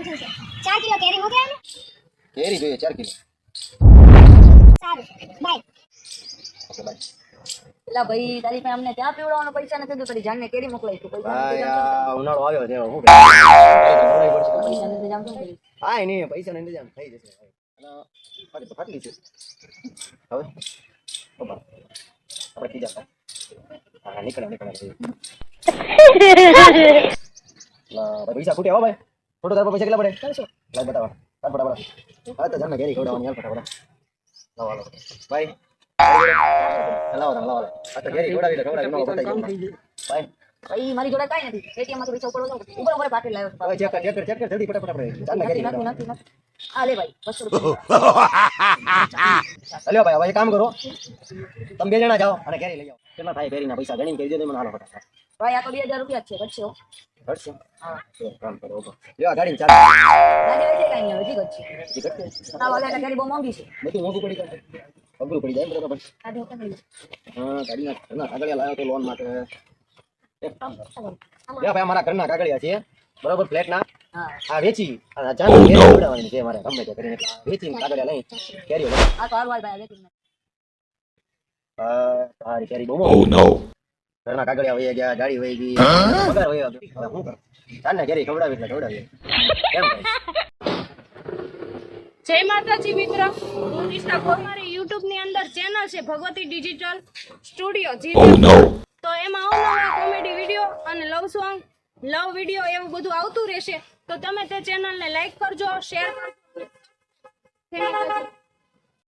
સમજુ છે ચાર કિલો કેરી જોઈએ ચાર કિલો. સારું. બાય. Okay bye. એલા ભાઈ તારી પાસે અમને ત્યાં પીવડાવવાનો પૈસા નથી તો તારી જાનને કેરી મોકલાઈ તું. પૈસા નથી ઉનાળો આવ્યો છે હું પૈસા નથી નહીં પૈસા નહીં જામ થઈ જશે. અને બાકી છે. હવે? ઓપા આપણે ત્રીજા હતા. હા નીકળે નીકળે પૈસા ખૂટ્યા હો ભાઈ. તાર પૈસા કેટલા પડે? લાગ બતાવો. તાર ફટાફટ હા તો જાને ઘેરી ખવડાવવાની હાલ ફટાફટ. લાવો લાવો. ભાઈ લાવો તમે લાવો. આ તો ઘેરી ખવડાવી લે ખવડાવી નો બતાવી ભાઈ. ભાઈ મારી જોડે કાઈ નથી. ATM માંથી પૈસા ઉપડો ઉપર ઉપર પાટી લાવ્યો હવે ચેક કર ચેક કર ચેક કર જલ્દી ફટાફટ આપણે. જાને ઘેરી આ લે ભાઈ બસો રૂપિયા. હલ્યો ભાઈ હવે કામ કરો. તમે બે જણા જાઓ અને કેરી લઈ આવો. કેટલા થાય કેરીના પૈસા? ગણીને કહી દેજો મને હાલો ફટાફટ. ભાઈ આ તો બે હજાર રૂપિયા છે ઘટશે હો. ઘટશે હા એક કામ કરો. લ્યો આ ગાડી ચાલો આજે વચ્ચે કાંઈ નહીં હવે, હજી ઘટશે હજી ઘટશે આ વાલા એટલે ગાડી બહુ મોંઘી છે બધું મોંઘું પડી જાય અઘરું પડી જાય ને બરાબર હું કરી લઈશ. હા ગાડીના ઘરના કાગળિયા લાવ્યો તો લોન માટે એક કામ કરો ચાલો. ભાઈ અમારા ઘરના કાગળિયા છે બરાબર ફ્લેટ હા આ વેચી આ જાન કે ખવડાવવાની છે મારે ગમે તે કરીને વેચીને કાગળિયા લઈ કેરીઓ લઈ આ તો હારું હાલ ભાઈ વેચી આ સારી કેરી બહુ ઓ no. ઘરના કાગળિયા વહી ગયા ગાડી વહી ગઈ. પગાર વહી ગયો. શું કરું? ચાલને કેરી ખવડાવી એટલે ખવડાવી કેમ જય માતાજી મિત્ર. હું નિષ્ઠા કોરમારી યુટ્યુબની અંદર ચેનલ છે ભગવતી ડિજિટલ સ્ટુડિયો જી તો એમાં અવનવા કોમેડી વીડિયો અને લવ સોંગ લવ વીડિયો એવું બધું આવતું રહેશે. તો તમે તે ચેનલને લાઈક કરજો શેર કરજો.